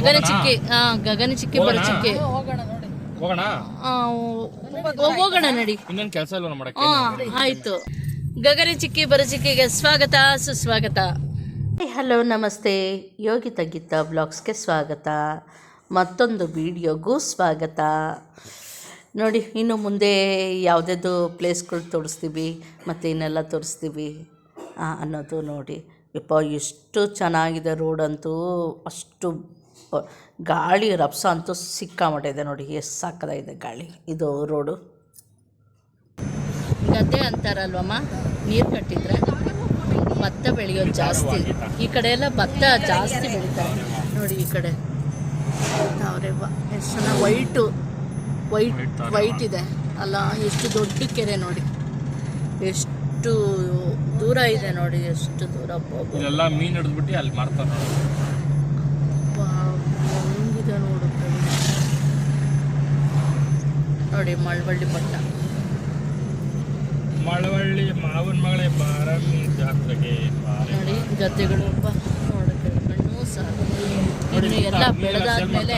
ಗಗನ? ಚಿಕ್ಕಿ ಹಾ ಗಗನ ಚಿಕ್ಕಿ ಹೋಗೋಣ? ಬರೋ ಚಿಕ್ಕಿ ಹೋಗೋಣ ನೋಡಿ. ಹೋ- ಹೋಗೋಣ ನಡಿ. ಇನ್ನೇನ್ ಕೆಲಸ ಇಲ್ಲ ಮಾಡಕ್ಕೆ ಹಾ ಆಯ್ತು. ಗಗನ ಚಿಕ್ಕಿ ಬರ ಚಿಕ್ಕಿಗೆ ಸ್ವಾಗತ ಸುಸ್ವಾಗತ. ಹಲೋ ನಮಸ್ತೆ. ಯೋಗಿತ ಗೀತಾ ಬ್ಲಾಗ್ಸ್ಗೆ ಸ್ವಾಗತ. ಮತ್ತೊಂದು ವಿಡಿಯೋಗೂ ಸ್ವಾಗತ. ನೋಡಿ ಇನ್ನು ಮುಂದೆ ಯಾವುದ್ಯಾವುದು ಪ್ಲೇಸ್ಗಳು ತೋರಿಸ್ತೀವಿ ಮತ್ತು ಇನ್ನೆಲ್ಲ ತೋರಿಸ್ತೀವಿ ಆ, ಅನ್ನೋದು ನೋಡಿ. ಯಪ್ಪ ಎಷ್ಟು ಚೆನ್ನಾಗಿದೆ ರೋಡಂತೂ ಅಷ್ಟು ಗಾಳಿ ರಭಸ ಅಂತೂ ಸಿಕ್ಕಾಮಟ್ಟಿದೆ ನೋಡಿ, ಎಷ್ಟು ಸಾಕದಾಗಿದೆ ಗಾಳಿ. ಇದು ರೋಡು. ಗದ್ದೆ ಅಂತಾರಲ್ವಮ್ಮ? ನೀರು ಕಟ್ಟಿದ್ರೆ ಭತ್ತ ಬೆಳೆಯೋದು ಜಾಸ್ತಿ. ಈ ಕಡೆ ಎಲ್ಲ ಭತ್ತ ಜಾಸ್ತಿ ಬೆಳೀತಾರೆ. ನೋಡಿ ಈ ಕಡೆ. ಎಷ್ಟು ಜನ ವೈಟು, ವೈಟ್ ವೈಟ್ ಇದೆ. ಅಲ್ಲ, ಎಷ್ಟು ದೊಡ್ಡ ಕೆರೆ ನೋಡಿ. ಎಷ್ಟು ದೂರ ಇದೆ ನೋಡಿ, ಎಷ್ಟು ದೂರ. ಮೀನು ಹಿಡಿದ್ಬಿಟ್ಟು ಅಲ್ಲಿ ಮಾರ್ತಾರ ವಾವ್, ಹೆಂಗಿದೆ ನೋಡು ಕಣೆ. ನೋಡಿ ಮಳವಳ್ಳಿ ಪಟ್ಟ ಮಳವಳ್ಳಿ ಮಾವನ ಮಗಳೇ ಬಾರಮ್ಮಿ ಜಾತ್ರೆಗೆ ಬಾರೆ. ನೋಡಿ ಗದ್ದೆಗಳು ನೋಡಕ್ಕೆ ಕಣ್ಣು ಸಾಕು. ಇನ್ನು ಎಲ್ಲ ಬೆಳೆದಾದ್ಮೇಲೆ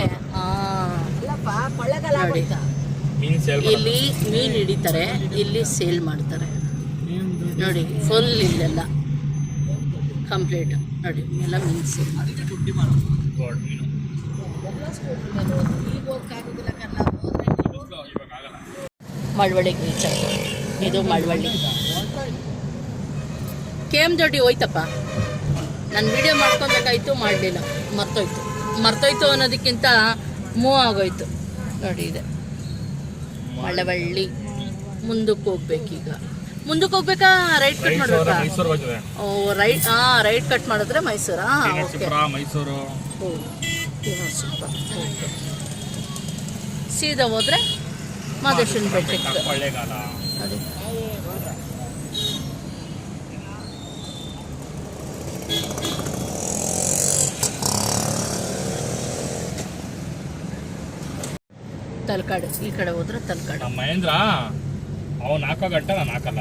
ಇಲ್ಲಿ ಮೀನು ಹಿಡಿತಾರೆ ಇಲ್ಲಿ ಸೇಲ್ ಮಾಡ್ತಾರೆ. ನೋಡಿ ಫುಲ್ ಇಲ್ಲೆಲ್ಲ. ಕಂಪ್ಲೀಟ್ ನೋಡಿ ಎಲ್ಲ ಮೀನು ಸೇಲ್ ಗೋಲ್ಡ್ ಮೀನು ಮಳವಳ್ಳಿ ಬೀಚ್ ಇದು ಮಳವಳ್ಳಿ. ಕೆ ಎಂ ದೊಡ್ಡಿ ಹೋಯ್ತಪ್ಪ. ನಾನು ವಿಡಿಯೋ ಮಾಡ್ಕೊಬೇಕಾಯ್ತು ಮಾಡಲಿಲ್ಲ. ಮರ್ತೋಯ್ತು. ಮರ್ತೋಯ್ತು ಅನ್ನೋದಕ್ಕಿಂತ ಮೂವ್ ಆಗೋಯ್ತು. ನೋಡಿ ಇದೆ. ಮಳವಳ್ಳಿ. ಮುಂದಕ್ಕೆ ಹೋಗ್ಬೇಕೀಗ. ಮುಂದಕ್ಕೆ ಹೋಗ್ಬೇಕಾ? ರೈಟ್ ಕಟ್ ಮಾಡಬೇಕಾ? ಓ ರೈಟ್ ಹಾಂ ರೈಟ್ ಕಟ್ ಮಾಡಿದ್ರೆ ಮೈಸೂರಾ? ಓಕೆ. ಸೀದಾ ಹೋದ್ರೆ? ಮಾದೇಶ್ವರನ ಬೆಟ್ಟಕ್ಕೆ ನೋಡಿ ತಲಕಾಡು ಈ ಕಡೆ ಹೋದ್ರೆ ತಲಕಾಡು. ಮಹೇಂದ್ರ ಅವನು ಹಾಕೋ ಗಂಟ ನಾನು ಹಾಕಲ್ಲ.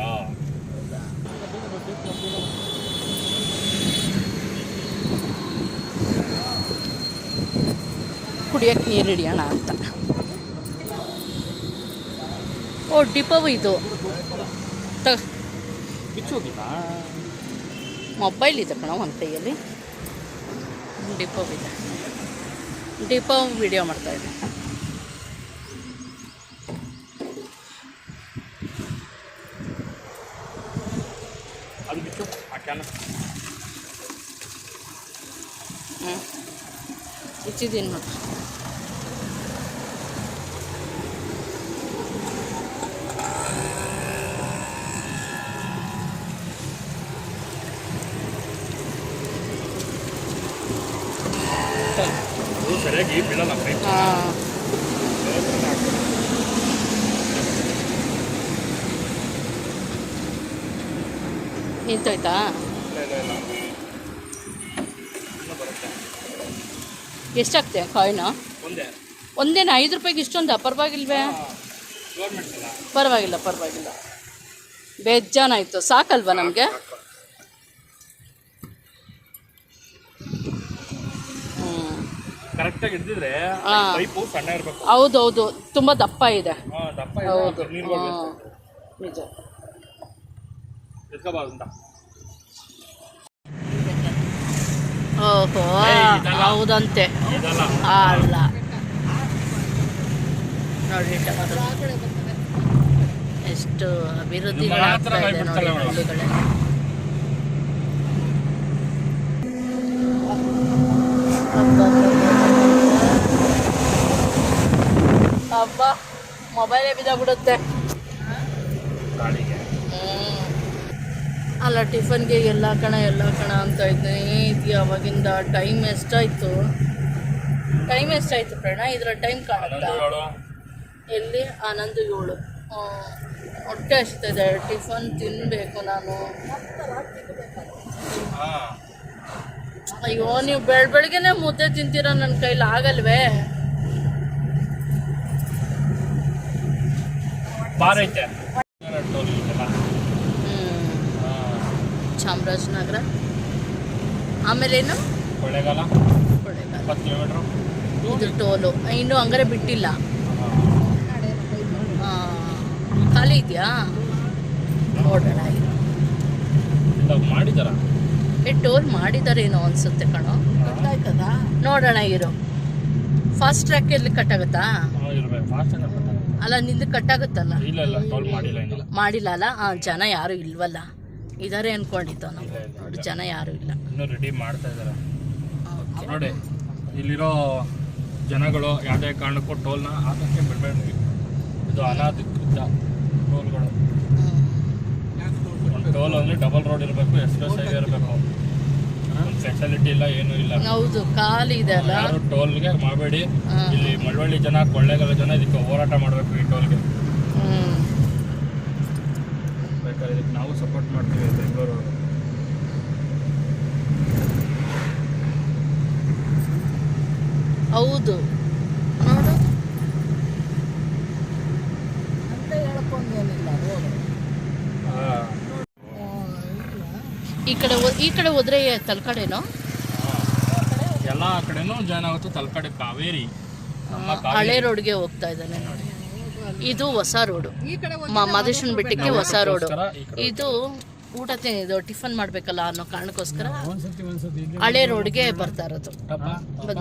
ಕುಡಿಯೋಕ್ಕೆ ನೀರು ಹಿಡಿಯೋಣ ಅಂತ. ಓ ಡಿಪೋ ಇದು. ಮೊಬೈಲ್ ಇದೆ ಕಣ ಒಂದು ಕೈಯಲ್ಲಿ. ಡಿಪೋ ಇದೆ ಡಿಪೋ ವಿಡಿಯೋ ಮಾಡ್ತಾ ಇದೆ ಅದು ಬಿಚ್ಚು ಆ ಕ್ಯಾನ್ ಹ್ಞೂ ಇಚ್ಚಿದ್ದೀನಿ ನೋಡಿ ಅದು ಸರಿಯಾಗಿ ಬೀಳಲ್ಲ ಪೈಪ್ ಹಾಂ. ನಿಂತೋಯ್ತಾ? ಎಷ್ಟಾಗ್ತೆ ಕಾಯಿನ? ಒಂದೇ. ಒಂದೇನ? ಐದು ರೂಪಾಯಿಗೆ ಇಷ್ಟೊಂದು? ಪರವಾಗಿಲ್ವೇ? ಪರವಾಗಿಲ್ಲ ಪರವಾಗಿಲ್ಲ. ಬೇಜಾನಾಯ್ತು. ಸಾಕಲ್ವಾ ನಮಗೆ? ಕರೆಕ್ಟಾಗಿ ಹಿಡಿದಿದ್ರೆ. ಪೈಪು ಸಣ್ಣ ಇರಬೇಕು. ಹೌದೌದು. ತುಂಬ ದಪ್ಪ ಇದೆ. ಹಾಂ ದಪ್ಪ ಹೌದು. ನಿಜ. ಎತ್ಕೋಬಾರ್ದು ಓಹೋ. ಹೌದಂತೆ. ಅಲ್ಲ. ನೋಡಿ. ಎಷ್ಟು ಅಭಿವೃದ್ಧಿ ಇದು ನೋಡಿ ಅವಳು. ಹಳ್ಳಿಗಳಲ್ಲಿ ಅಬ್ಬ ಮೊಬೈಲೇ ಬಿದ್ದಾಗ್ಬಿಡುತ್ತೆ. ಅಲ್ಲ ಟಿಫನ್ಗೆ ಎಲ್ಲ ಕಣ ಎಲ್ಲ ಕಣ ಅಂತ ಇದ್ದೀನಿ ಇದು ಅವಾಗಿಂದ ಟೈಮ್ ಎಷ್ಟಾಯ್ತು? ಟೈಮ್ ಎಷ್ಟಾಯ್ತು ಪ್ರಣ? ಇದರ ಟೈಮ್ ಕಾಣುತ್ತಾ ಎಲ್ಲಿ? ಆನಂದ ಏಳು. ಹೊಟ್ಟೆ ಅಷ್ಟಿದೆ ಟಿಫನ್ ತಿನ್ನಬೇಕು ನಾನು. ಹಾಂ. ಅಯ್ಯೋ ನೀವು ಬೆಳ್ ಬೆಳಗ್ಗೆನೆ ಮುದ್ದೆ ತಿಂತೀರ ನನ್ನ ಕೈಲಿ? ಆಗಲ್ವೇ? ಬಾರ್ ಐತೆ. ಚಾಮರಾಜನಗರ. ಆಮೇಲೆ ಕೊಳ್ಳೇಗಾಲ ಕೊಳ್ಳೇಗಾಲ ಇಪ್ಪತ್ತು ಕಿಲೋಮೀಟ್ರು ಇದು ಟೋಲು. ಇನ್ನೂ ಹಂಗಾರೆ ಬಿಟ್ಟಿಲ್ಲ. ಆ, ಖಾಲಿ ಇದೆಯಾ? ನೋಡೋಣ ಮಾಡಿದಾರ? ಏ ಟೋಲ್ ಮಾಡಿದಾರೇನೋ ಅನ್ಸುತ್ತೆ ಕಣೋ. ನೋಡೋಣ ಇರು. ಫಾಸ್ಟ್ ಟ್ರ್ಯಾಕ್ ಎಲ್ಲಿ ಕಟ್ಟಾಗುತ್ತಾ ಇರ್ಬೇಕು. ಫಾಸ್ಟ್ ಅಲ್ಲ ನಿಂದು ಕಟ್ಟಾಗುತ್ತಲ್ಲ ಇಲ್ಲ ಇಲ್ಲ ಟೋಲ್ ಮಾಡಿಲ್ಲ ಇನ್ನು. ಮಾಡಿಲ್ಲ ಅಲ್ಲ? ಆ, ಜನ ಯಾರು ಇಲ್ವಲ್ಲ? ಇದಾರೆ ಅನ್ಕೊಂಡಿದ್ದು ನಾವು ಜನ ಯಾರು ಇಲ್ಲ. ಇನ್ನೂ ರೆಡಿ ಮಾಡ್ತಾ ಇದ್ದಾರೆ ನೋಡಿ ಇಲ್ಲಿರೋ ಜನಗಳು ಯಾವುದೇ ಕಾರಣಕ್ಕೂ ಟೋಲ್ನ ಹಾಕಕ್ಕೆ ಬಿಡಬೇಡಿ ಇದು ಅನಾಧಿಕೃತ ಟೋಲ್ಗಳು ಟೋಲ್ ಅಂದರೆ ಡಬಲ್ ರೋಡ್ ಇರಬೇಕು ಎಕ್ಸ್ಪ್ರೆಸ್ ಹೈವೇ ಇರಬೇಕು ಫೆಸಿಲಿಟಿ ಇಲ್ಲ ಏನೂ ಇಲ್ಲ. ಹೌದು ಖಾಲಿ ಇದೆ ಅಲ್ಲ? ಯಾರು ಟೋಲ್ಗೆ ಮಾಡಬೇಡಿ ಇಲ್ಲಿ ಮಳವಳ್ಳಿ ಜನ ಕೊಳ್ಳೇಗಾಲ ಜನ ಇದಕ್ಕೆ ಹೋರಾಟ ಮಾಡಬೇಕು ಈ ಟೋಲ್ಗೆ. ಬೇಕಾದ್ರೆ ಇದಕ್ಕೆ ನಾವು ಸಪೋರ್ಟ್ ಮಾಡ್ತೀವಿ ಬೆಂಗಳೂರು ಹೌದು. ಈ ಕಡೆ ಈ ಕಡೆ ಹೋದ್ರೆ ತಲ್ಕಡೆನೋ? ಎಲ್ಲ ಕಡೆನೂ ಜಾಯ್ನ್ ಆಗುತ್ತೆ ತಲಕಾಡೆ ಕಾವೇರಿ. ನಮ್ಮ ಹಳೆ ರೋಡ್ಗೆ ಹೋಗ್ತಾ ಇದ್ದಾನೆ ನೋಡಿ. ಇದು ಹೊಸ ರೋಡು. ಮಾದೇಶ್ವರನ ಬೆಟ್ಟಕ್ಕೆ ಹೊಸ ರೋಡು. ಇದು ಊಟ ಇದು ಟಿಫನ್ ಮಾಡ್ಬೇಕಲ್ಲ ಅನ್ನೋ ಕಾರಣಕ್ಕೋಸ್ಕರ ಹಳೆ ರೋಡ್ಗೆ ಬರ್ತಾ ಇರೋದು.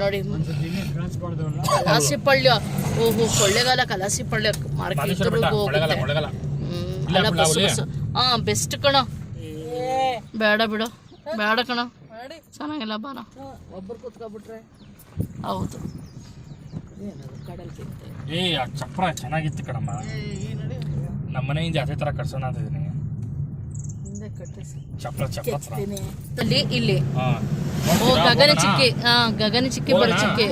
ನೋಡಿ ಕಲಾಸಿಪಳ್ಳ ಓಹೋ ಕೊಳ್ಳೆಗಾಲ ಕಲಾಸಿಪಳ್ಳಿ ಮಾರ್ಕೆಟ್ ಹೋಗುತ್ತೆ. ಹ್ಮ್? ಹಾ ಬೆಸ್ಟ್ ಕಣ. ಬೇಡ ಬಿಡು. ಬೇಡ ಕಣ. ಚೆನ್ನಾಗಿಲ್ಲ ಬಾರ. ಒಬ್ಬರು ಕೂತ್ಕೊಬಿಟ್ರೆ? ಹೌದು. ಏ ಆ ಚಪ್ರ ಚೆನ್ನಾಗಿತ್ತು ಕಣಮ್ಮ. ನಮ್ಮ ಮನೆಯಿಂದ ಅದೇ ತರ ಕಟ್ಸೋಣ ಅಂತ ಇದೀನಿ ಚಪ್ರ ಚಪ್ರ ಅಲ್ಲಿ ಇಲ್ಲಿ. ಹಾ. ಓ ಗಗನ ಚಿಕ್ಕಿ ಹಾ ಗಗನ ಚಿಕ್ಕಿ ಬರೋ ಹೋಗೋಣ? ಚಿಕ್ಕಿ.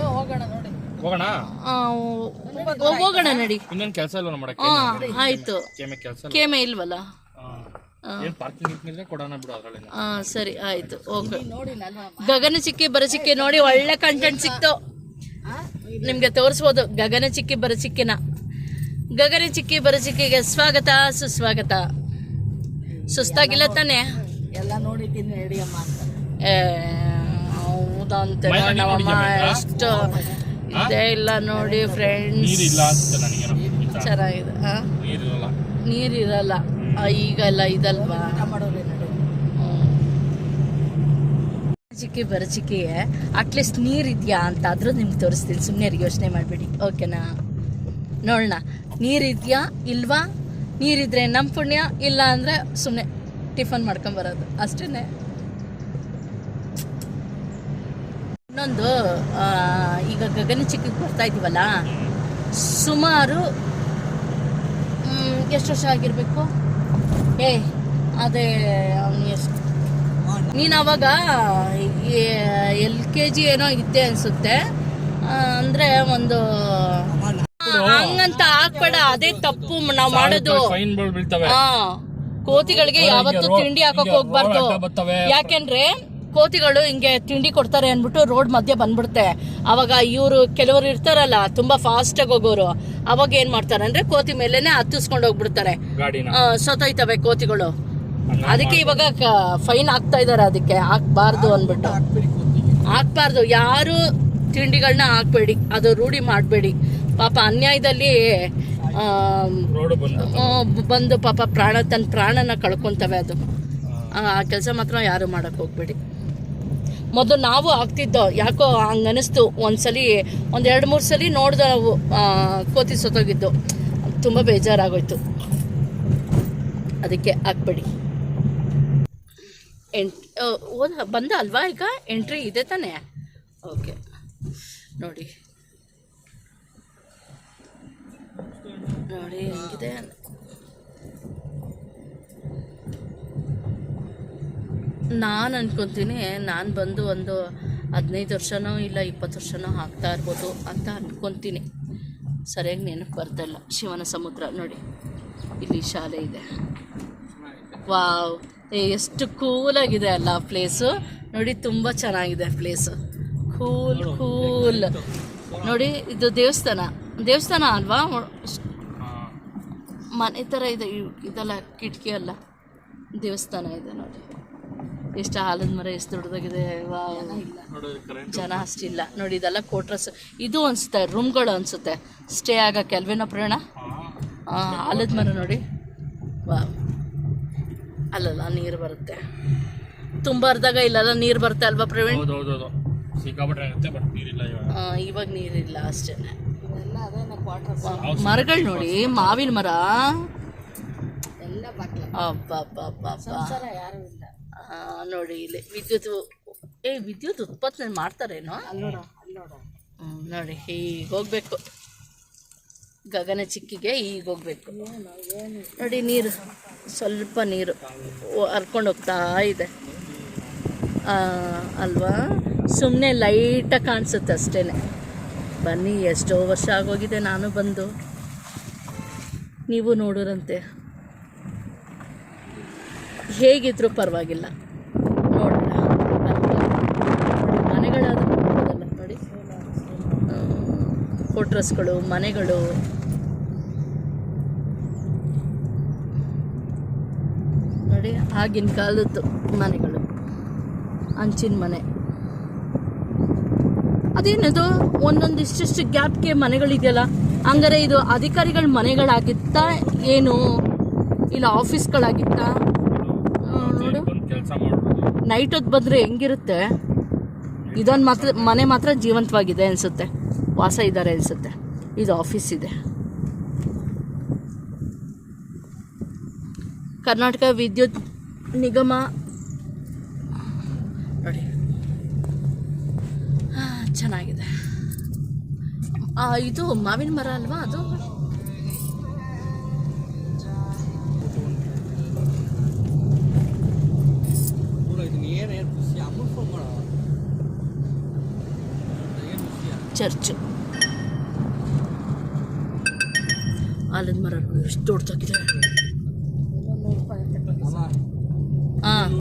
ಹೋಗೋಣ ಆ, ಹೋಗೋಣ ನಡಿ. ಇನ್ನೊಂದು ಕೆಲಸ ಇಲ್ಲ ಮಾಡಕ್ಕೆ ಆಯ್ತು. ಕೇಮೆ ಕೆಲಸ ಕೇಮೆ ಇಲ್ವಲ್ಲ? ಹಾ ಸರಿ ಆಯ್ತು ಓಕೆ ಗಗನ ಚಿಕ್ಕಿ ಬರ ಚಿಕ್ಕಿ ನೋಡಿ ಒಳ್ಳೆ ಕಂಟೆಂಟ್ ಸಿಕ್ತು. ನಿಮ್ಗೆ ತೋರಿಸ್ಬೋದು ಗಗನ ಚಿಕ್ಕಿ ಬರ ಚಿಕ್ಕಿನ. ಗಗನ ಚಿಕ್ಕಿ ಬರ ಚಿಕ್ಕಿಗೆ ಸ್ವಾಗತ ಸುಸ್ವಾಗತ. ಸುಸ್ತಾಗಿಲ್ಲ ತಾನೆ? ಎಲ್ಲ ನೋಡಿದ್ದೀನಿ ಅಂತ. ಏ, ಹೌದಂತೆ? ಎಷ್ಟು ಇದೇ ಇಲ್ಲ ನೋಡಿ ಫ್ರೆಂಡ್ಸ್. ಚೆನ್ನಾಗಿದೆ? ನೀರಿರಲ್ಲ. ಈಗೆಲ್ಲ ಇದಲ್ವಾ? ಮಾಡೋರಿ ನಡಿ ಚಿಕ್ಕಿ ಬರ ಚಿಕ್ಕಿಗೆ ಅಟ್ಲೀಸ್ಟ್ ನೀರಿದ್ಯಾ ಅಂತ ಆದ್ರೂ ನಿಮ್ಗೆ ತೋರಿಸ್ತೀನಿ. ಸುಮ್ಮನೆ ಯೋಚನೆ ಮಾಡಬೇಡಿ. ಓಕೆನಾ? ನೋಡೋಣ ನೀರಿದ್ಯಾ ಇಲ್ವಾ? ನೀರಿದ್ರೆ ನಮ್ಮ ಪುಣ್ಯ ಇಲ್ಲ ಅಂದರೆ ಸುಮ್ಮನೆ ಟಿಫನ್ ಮಾಡ್ಕೊಂಬರೋದು ಅಷ್ಟೇ ಇನ್ನೊಂದು ಆ, ಈಗ ಗಗನ ಚಿಕ್ಕಿಗೆ ಬರ್ತಾ ಇದೀವಲ್ಲ? ಸುಮಾರು ಎಷ್ಟು ವರ್ಷ ಆಗಿರಬೇಕು? ಏ ಅದೇ ಅವನು ಎಷ್ಟು ನೀನು ಅವಾಗ ಎಲ್ ಕೆ ಜಿ ಏನೋ ಇದ್ದೆ ಅನ್ಸುತ್ತೆ. ಅಂದ್ರೆ ಒಂದು ಹಂಗಂತ ಹಾಕ್ಬೇಡ ಅದೇ ತಪ್ಪು ನಾವು ಮಾಡೋದು. ಕೋತಿಗಳಿಗೆ ಯಾವತ್ತು ತಿಂಡಿ ಹಾಕಕ್ ಹಿಂಗೆ ಹೋಗ್ಬಾರ್ದು. ಯಾಕೆಂದ್ರೆ ಕೋತಿಗಳು ಹಿಂಗೆ ತಿಂಡಿ ಕೊಡ್ತಾರೆ ಅನ್ಬಿಟ್ಟು ರೋಡ್ ಮಧ್ಯೆ ಬಂದ್ಬಿಡುತ್ತೆ. ಅವಾಗ ಇವರು ಕೆಲವರು ಇರ್ತಾರಲ್ಲ ತುಂಬಾ ಫಾಸ್ಟ್ ಆಗಿ ಹೋಗೋರು. ಅವಾಗ ಏನ್ ಮಾಡ್ತಾರೆ ಅಂದ್ರೆ ಕೋತಿ ಮೇಲೆನೆ ಹತ್ತಿಸ್ಕೊಂಡು ಹೋಗ್ಬಿಡ್ತಾರೆ. ಗಾಡಿನ. ಆ, ಕೋತಿಗಳು. ಅದಕ್ಕೆ ಇವಾಗ ಫೈನ್ ಹಾಕ್ತಾ ಇದಾರೆ ಅದಕ್ಕೆ ಹಾಕ್ಬಾರ್ದು ಅಂದ್ಬಿಟ್ಟು. ಹಾಕ್ಬಾರ್ದು ಯಾರು ತಿಂಡಿಗಳನ್ನ ಹಾಕ್ಬೇಡಿ ಅದು ರೂಢಿ ಮಾಡಬೇಡಿ. ಪಾಪ ಅನ್ಯಾಯದಲ್ಲಿ ರೋಡ್ ಬಂದು. ಬಂದು ಪಾಪ ಪ್ರಾಣ ತನ್ನ ಪ್ರಾಣನ ಕಳ್ಕೊಂತವೆ ಅದು. ಆ ಕೆಲಸ ಮಾತ್ರ ಯಾರು ಮಾಡಕ್ ಹೋಗ್ಬೇಡಿ. ಮೊದಲು ನಾವು ಆಗ್ತಿದ್ದೋ, ಯಾಕೋ ಹಂಗೆ ಅನಿಸ್ತು ಒಂದ್ಸಲಿ, ಒಂದು ಎರಡು ಮೂರು ಸಲ ನೋಡ್ದ ನಾವು ಕೋತಿ ಸೊತ್ತೋಗಿದ್ದು. ತುಂಬ ಬೇಜಾರಾಗೋಯ್ತು. ಅದಕ್ಕೆ ಹಾಕ್ಬೇಡಿ ಎಂಟ್ ಬಂದ ಅಲ್ವಾ ಈಗ? ಎಂಟ್ರಿ ಇದೆ ತಾನೇ? ಓಕೆ ನೋಡಿ. ನೋಡಿ, ಹೆಂಗಿದೆ ನಾನು ಅಂದ್ಕೊತೀನಿ ನಾನು ಬಂದು ಒಂದು ಹದಿನೈದು ವರ್ಷನೋ ಇಲ್ಲ ಇಪ್ಪತ್ತು ವರ್ಷನೋ ಆಗ್ತಾ ಇರ್ಬೋದು ಅಂತ ಅಂದ್ಕೊತೀನಿ ಸರಿಯಾಗಿ ನೆನಪು ಬರ್ತಾಯಿಲ್ಲ ಶಿವನ ಸಮುದ್ರ ನೋಡಿ ಇಲ್ಲಿ ಶಾಲೆ ಇದೆ. ವಾವ್ ಎಷ್ಟು ಕೂಲಾಗಿದೆ ಅಲ್ಲ ಪ್ಲೇಸು ನೋಡಿ ತುಂಬ ಚೆನ್ನಾಗಿದೆ ಪ್ಲೇಸು ಕೂಲ್ ಕೂಲ್ ನೋಡಿ ಇದು ದೇವಸ್ಥಾನ. ದೇವಸ್ಥಾನ ಅಲ್ವಾ? ಮನೆ ಥರ ಇದೆ ಇದೆಲ್ಲ ಕಿಟಕಿ ಅಲ್ಲ. ದೇವಸ್ಥಾನ ಇದೆ ನೋಡಿ. ಎಷ್ಟು ಆಲದ ಮರ ಎಷ್ಟು ದೊಡ್ಡದಾಗಿದೆ ವಾವ್ ನೋಡಿ ಕರೆಂಟ್ ಜನ ಅಷ್ಟಿಲ್ಲ. ನೋಡಿ ಇದೆಲ್ಲ ಕೋಟ್ರಸ್. ಇದು ಅನಿಸುತ್ತೆ ರೂಮ್ಗಳು ಅನಿಸುತ್ತೆ. ಸ್ಟೇ ಆಗಕ್ಕೆ ಅಲ್ವೇನೋ ಪ್ರಯಾಣ? ಆಲದ ಮರ ನೋಡಿ. ವಾಹ್ ಅಲ್ಲಲ್ಲ ನೀರು ಬರುತ್ತೆ. ತುಂಬ ಅರ್ದಾಗ ಇಲ್ಲಲ್ಲ ನೀರು ಬರುತ್ತೆ ಅಲ್ವಾ ಪ್ರವೀಣ್? ಇವಾಗ. ಆ, ಇವಾಗ ನೀರಿಲ್ಲ ಅಷ್ಟೇ. ಎಲ್ಲ ಅದೇನ ಕ್ವಾರ್ಟರ್ಸ್ ಮರಗಳು ನೋಡಿ ಮಾವಿನ ಮರ. ಎಲ್ಲ ಅಬ್ಬಾ ಅಬ್ಬಾ ಅಬ್ಬಾ ನೋಡಿ ಇಲ್ಲಿ ವಿದ್ಯುತ್ ಏ ವಿದ್ಯುತ್ ಉತ್ಪಾದನೆ ಮಾಡ್ತಾರೇನೋ? ಹ್ಮ್, ನೋಡಿ ಈಗ ಹೋಗ್ಬೇಕು. ಗಗನ ಚಿಕ್ಕಿಗೆ ಈಗ ಹೋಗ್ಬೇಕು. ನೋಡಿ ನೀರು ಸ್ವಲ್ಪ ನೀರು. ಹರ್ಕೊಂಡು ಹೋಗ್ತಾ ಇದೆ. ಅಲ್ವಾ? ಸುಮ್ಮನೆ ಲೈಟಾಗಿ ಕಾಣಿಸುತ್ತೆ ಅಷ್ಟೇ ಬನ್ನಿ ಎಷ್ಟೋ ವರ್ಷ ಆಗೋಗಿದೆ ನಾನು ಬಂದು. ನೀವು ನೋಡೋರಂತೆ. ಹೇಗಿದ್ರೂ ಪರವಾಗಿಲ್ಲ. ನೋಡೋಣ. ನೋಡಿ. ಕೋಟ್ರಸ್ಗಳು ಮನೆಗಳು. ನೋಡಿ, ಆಗಿನ ಕಾಲದ್ದು ಮನೆಗಳು. ಅಂಚಿನ ಮನೆ. ಅದೇನದು? ಒಂದೊಂದು ಇಷ್ಟಿಷ್ಟು ಗ್ಯಾಪ್ಗೆ ಮನೆಗಳಿದೆಯಲ್ಲ. ಹಂಗಾರೆ ಇದು ಅಧಿಕಾರಿಗಳ ಮನೆಗಳಾಗಿತ್ತಾ, ಏನು? ಇಲ್ಲ, ಆಫೀಸ್ಗಳಾಗಿತ್ತಾ? ನೋಡು. ಬಂದು ಕೆಲಸ ಮಾಡೋದು ನೈಟ್ ಹೊತ್ತು ಬಂದರೆ ಹೆಂಗಿರುತ್ತೆ? ಇದೊಂದು ಮಾತ್ರ ಮನೆ ಮಾತ್ರ ಜೀವಂತವಾಗಿದೆ ಅನಿಸುತ್ತೆ. ವಾಸ ಇದ್ದಾರೆ ಅನಿಸುತ್ತೆ. ಇದು ಆಫೀಸ್ ಇದೆ. ಕರ್ನಾಟಕ ವಿದ್ಯುತ್ ನಿಗಮ. ನೋಡಿ. ಚೆನ್ನಾಗಿದೆ. ಇದು ಮಾವಿನ ಮರ ಅಲ್ವಾ ಅದು? ಚರ್ಚ್. ಆಲದ ಮರ ಎಷ್ಟು ದೊಡ್ಡದಾಗಿದೆ ಹಾಂ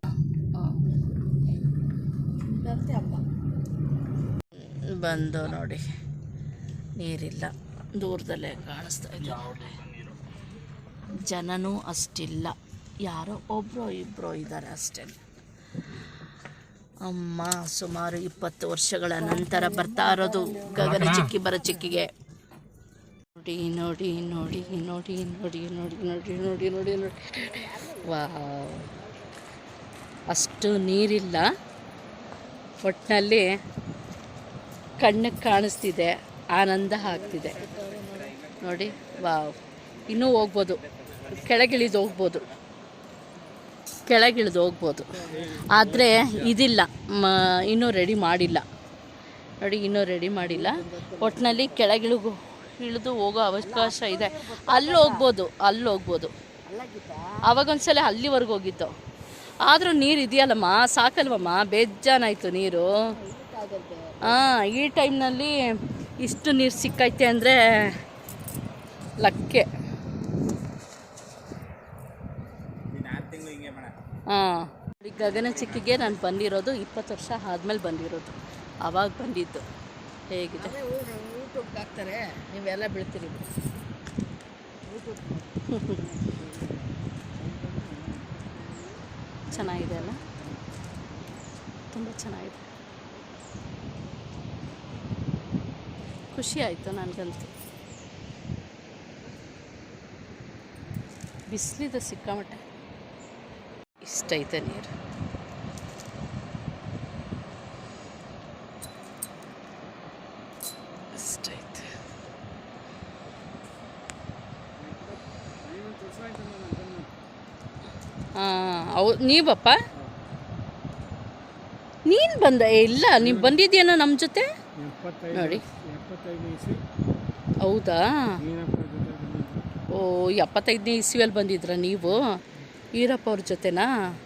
ಬಂದು ನೋಡಿ. ನೀರಿಲ್ಲ, ದೂರದಲ್ಲೇ ಕಾಣಿಸ್ತಾ ಇದೆ. ಜನನೂ ಅಷ್ಟಿಲ್ಲ. ಯಾರೋ ಒಬ್ಬರೋ ಇಬ್ಬರೋ ಇದ್ದಾರೆ ಅಷ್ಟೇ. ಅಮ್ಮ ಸುಮಾರು ಇಪ್ಪತ್ತು ವರ್ಷಗಳ ನಂತರ ಬರ್ತಾ ಇರೋದು ಗಗನ ಚಿಕ್ಕಿ ಬರ ಚಿಕ್ಕಿಗೆ. ನೋಡಿ ನೋಡಿ ನೋಡಿ ನೋಡಿ ನೋಡಿ ನೋಡಿ ನೋಡಿ ನೋಡಿ ನೋಡಿ ನೋಡಿ. ವಾ ಅಷ್ಟು ನೀರಿಲ್ಲ. ಒಟ್ಟಿನಲ್ಲಿ ಕಣ್ಣಿಗೆ ಕಾಣಿಸ್ತಿದೆ ಆನಂದ ಆಗ್ತಿದೆ. ನೋಡಿ ವಾವ್. ಇನ್ನೂ ಹೋಗ್ಬೋದು. ಕೆಳಗಿಳಿದು ಹೋಗ್ಬೋದು. ಕೆಳಗಿಳಿದು ಹೋಗ್ಬೋದು. ಆದರೆ ಇದಿಲ್ಲ. ಮ, ಇನ್ನೂ ರೆಡಿ ಮಾಡಿಲ್ಲ. ನೋಡಿ, ಇನ್ನೂ ರೆಡಿ ಮಾಡಿಲ್ಲ. ಒಟ್ಟಿನಲ್ಲಿ ಕೆಳಗಿಳಿಗು, ಇಳಿದು ಹೋಗೋ ಅವಕಾಶ ಇದೆ. ಅಲ್ಲಿ ಹೋಗ್ಬೋದು ಅಲ್ಲಿ ಹೋಗ್ಬೋದು. ಅವಾಗೊಂದ್ಸಲ ಅಲ್ಲಿವರೆಗೂ ಹೋಗಿತ್ತು ಆದರೂ ನೀರು ಇದೆಯಲ್ಲಮ್ಮ? ಸಾಕಲ್ವಮ್ಮ? ಬೇಜಾನಾಯಿತು ನೀರು. ಹಾಂ ಈ ಟೈಮ್ನಲ್ಲಿ ಇಷ್ಟು ನೀರು ಸಿಕ್ಕೈತೆ ಅಂದರೆ ಲಕ್ಕೆ. ಹಾಂ. ಗಗನ ಚಿಕ್ಕಿಗೆ ನಾನು ಬಂದಿರೋದು ಇಪ್ಪತ್ತು ವರ್ಷ ಆದಮೇಲೆ ಬಂದಿರೋದು. ಆವಾಗ ಬಂದಿದ್ದು. ಹೇಗಿದೆ? ಯೂಟ್ಯೂಬ್ಗೆ ಹಾಕ್ತಾರೆ. ನೀವೆಲ್ಲ ಬೀಳ್ತೀರಿ ಚೆನ್ನಾಗಿದೆ ಅಲ್ಲ? ತುಂಬ ಚೆನ್ನಾಗಿದೆ. ಖುಷಿ ಆಯಿತು ನನಗಂತೂ. ಬಿಸಿಲಿದೆ ಸಿಕ್ಕಾಮಟ್ಟೆ ಇಷ್ಟ ಐತೆ ನೀರು. ಇಷ್ಟ ಐತೆ. ಹಾಂ ಹೌದು ನೀವಪ್ಪ ನೀನು ಬಂದ ಇಲ್ಲ ನೀವು ಬಂದಿದ್ಯೇನೋ ನಮ್ಮ ಜೊತೆ? ನೋಡಿ. ಹೌದಾ? ಓ ಎಪ್ಪತ್ತೈದನೇ ಇಸ್ವಿಯಲ್ಲಿ ಬಂದಿದ್ರ ನೀವು? ಈರಪ್ಪ ಅವ್ರ ಜೊತೆನಾ?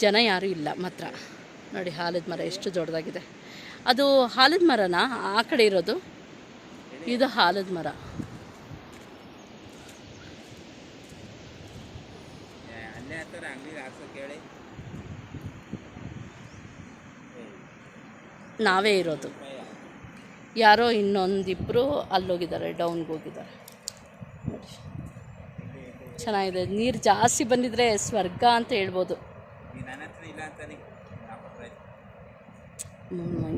ಜನ ಯಾರೂ ಇಲ್ಲ, ಮಾತ್ರ. ನೋಡಿ, ಹಾಲದ ಮರ ಎಷ್ಟು ದೊಡ್ಡದಾಗಿದೆ. ಅದು ಹಾಲದ ಮರನಾ? ಆ ಕಡೆ ಇರೋದು? ಇದು ಹಾಲದ ಮರ. ನಾವೇ ಇರೋದು. ಯಾರೋ ಇನ್ನೊಂದಿಬ್ಬರು ಅಲ್ಲೋಗಿದ್ದಾರೆ, ಡೌನ್ಗೆ ಹೋಗಿದ್ದಾರೆ. ಚೆನ್ನಾಗಿದೆ. ನೀರು ಜಾಸ್ತಿ ಬಂದಿದ್ರೆ ಸ್ವರ್ಗ ಅಂತ ಹೇಳ್ಬೋದು.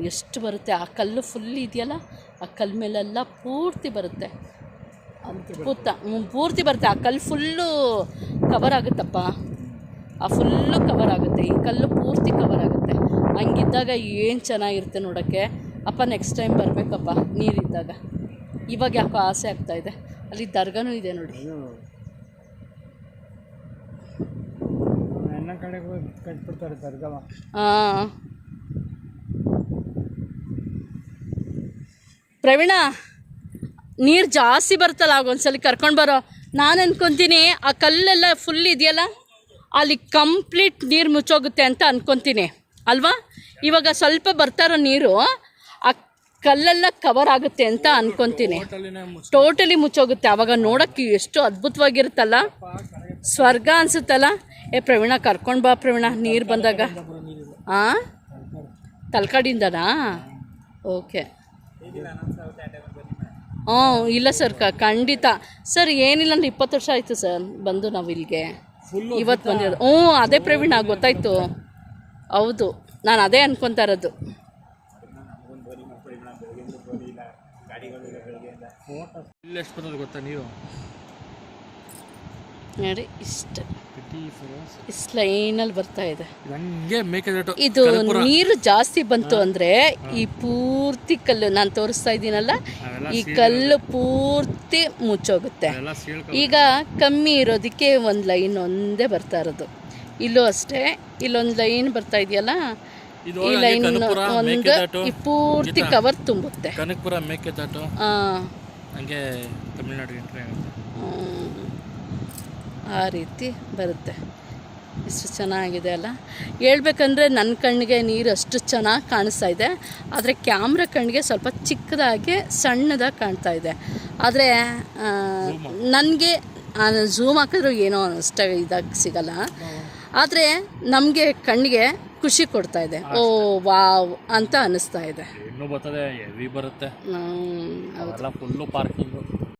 ಎಷ್ಟು ಬರುತ್ತೆ? ಆ ಕಲ್ಲು ಫುಲ್ ಇದೆಯಲ್ಲ? ಆ ಕಲ್ಲು ಮೇಲೆಲ್ಲ ಪೂರ್ತಿ ಬರುತ್ತೆ. ಹ್ಮ್, ಪೂರ್ತಿ ಬರುತ್ತೆ. ಆ ಕಲ್ಲು ಫುಲ್ಲು ಕವರ್ ಆಗುತ್ತಪ್ಪ. ಆ ಫುಲ್ಲು ಕವರ್ ಆಗುತ್ತೆ. ಈ ಕಲ್ಲು ಪೂರ್ತಿ ಕವರ್ ಆಗುತ್ತೆ. ಹಂಗಿದ್ದಾಗ ಏನು ಚೆನ್ನಾಗಿರುತ್ತೆ ನೋಡೋಕ್ಕೆ? ಅಪ್ಪ ನೆಕ್ಸ್ಟ್ ಟೈಮ್ ಬರಬೇಕಪ್ಪ ನೀರಿದ್ದಾಗ. ಇವಾಗ ಯಾಕೋ ಆಸೆ ಆಗ್ತಾ ಇದೆ. ಅಲ್ಲಿ ದರ್ಗಾನೂ ಇದೆ ನೋಡಿ ಎಲ್ಲ ಪ್ರವೀಣ, ನೀರು ಜಾಸ್ತಿ ಬರ್ತಲ್ಲ ಆಗೊಂದ್ಸಲಿ ಕರ್ಕೊಂಡು ಬರೋ. ನಾನು ಅನ್ಕೊತೀನಿ ಆ ಕಲ್ಲೆಲ್ಲ ಫುಲ್ ಇದೆಯಲ್ಲ, ಅಲ್ಲಿ ಕಂಪ್ಲೀಟ್ ನೀರು ಮುಚ್ಚೋಗುತ್ತೆ ಅಂತ ಅನ್ಕೊತೀನಿ. ಅಲ್ವಾ? ಇವಾಗ ಸ್ವಲ್ಪ ಬರ್ತಾರೋ ನೀರು ಆ ಕಲ್ಲೆಲ್ಲ ಕವರ್ ಆಗುತ್ತೆ ಅಂತ ಅನ್ಕೊತೀನಿ. ಟೋಟಲಿ ಮುಚ್ಚೋಗುತ್ತೆ. ಆವಾಗ ನೋಡೋಕ್ಕೆ ಎಷ್ಟು ಅದ್ಭುತವಾಗಿರುತ್ತಲ್ಲ. ಸ್ವರ್ಗ ಅನ್ಸುತ್ತಲ್ಲ. ಏ ಪ್ರವೀಣ ಕರ್ಕೊಂಡು ಬಾ ಪ್ರವೀಣ ನೀರು ಬಂದಾಗ. ಹಾಂ ತಲಕಾಡಿಂದನಾ? ಓಕೆ. ಹ್ಞೂ ಇಲ್ಲ ಸರ್ ಕ ಖಂಡಿತ. ಸರ್ ಏನಿಲ್ಲ ಅಂದ್ರೆ ಇಪ್ಪತ್ತು ವರ್ಷ ಆಯಿತು ಸರ್ ಬಂದು ನಾವು ಇಲ್ಲಿಗೆ. ಇವತ್ತು ಬಂದಿರೋದು. ಹ್ಞೂ ಅದೇ ಪ್ರವೀಣ ಗೊತ್ತಾಯ್ತು. ಹೌದು ನಾನು ಅದೇ ಅನ್ಕೊತಾ ಇರೋದು. ಇಲ್ಲಿ ಎಷ್ಟು ಬರ್ತದೆ ಗೊತ್ತಾ ನೀವು? ನೋಡಿ ಇಷ್ಟ. ಇಷ್ಟು ಲೈನಲ್ಲಿ ಬರ್ತಾ ಇದೆ. ಇದು ನೀರು ಜಾಸ್ತಿ ಬಂತು ಅಂದ್ರೆ ಈ ಪೂರ್ತಿ ಕಲ್ಲು ನಾನು ತೋರಿಸ್ತಾ ಇದ್ದೀನಲ್ಲ ಈ ಕಲ್ಲು ಪೂರ್ತಿ ಮುಚ್ಚೋಗುತ್ತೆ. ಈಗ ಕಮ್ಮಿ ಇರೋದಕ್ಕೆ ಒಂದು ಲೈನ್ ಒಂದೇ ಬರ್ತಾ ಇರೋದು. ಇಲ್ಲೂ ಅಷ್ಟೇ ಇಲ್ಲೊಂದು ಲೈನ್ ಬರ್ತಾ ಇದೆಯಲ್ಲ ಈ ಲೈನ್ ಒಂದು ಈ ಪೂರ್ತಿ ಕವರ್ ತುಂಬುತ್ತೆ. ಕನಕಪುರ ಮೇಕೆದಾಟು ಆ, ಹಂಗೆ ತಮಿಳ್ನಾಡು ಎಂಟ್ರಿ ಆಗುತ್ತೆ. ಹ್ಮ್. ಆ ರೀತಿ ಬರುತ್ತೆ. ಇಷ್ಟು ಚೆನ್ನಾಗಿದೆ ಅಲ್ಲ? ಹೇಳ್ಬೇಕಂದ್ರೆ ನನ್ನ ಕಣ್ಣಿಗೆ ನೀರು ಅಷ್ಟು ಚೆನ್ನಾಗಿ ಕಾಣಿಸ್ತಾ ಇದೆ. ಆದರೆ ಕ್ಯಾಮ್ರಾ ಕಣ್ಣಿಗೆ ಸ್ವಲ್ಪ ಚಿಕ್ಕದಾಗಿ ಸಣ್ಣದಾಗಿ ಕಾಣ್ತಾ ಇದೆ. ಆದರೆ ನನಗೆ ಝೂಮ್ ಹಾಕಿದ್ರು ಏನೋ ಅಷ್ಟೇ ಇದಾಗಿ ಸಿಗಲ್ಲ. ಆದರೆ ನಮಗೆ ಕಣ್ಣಿಗೆ ಖುಷಿ ಕೊಡ್ತಾ ಇದೆ. ಓ ವಾವ್ ಅಂತ ಅನ್ನಿಸ್ತಾ ಇದೆ. ಇನ್ನೂ ಬರ್ತದೆ ಬರುತ್ತೆ.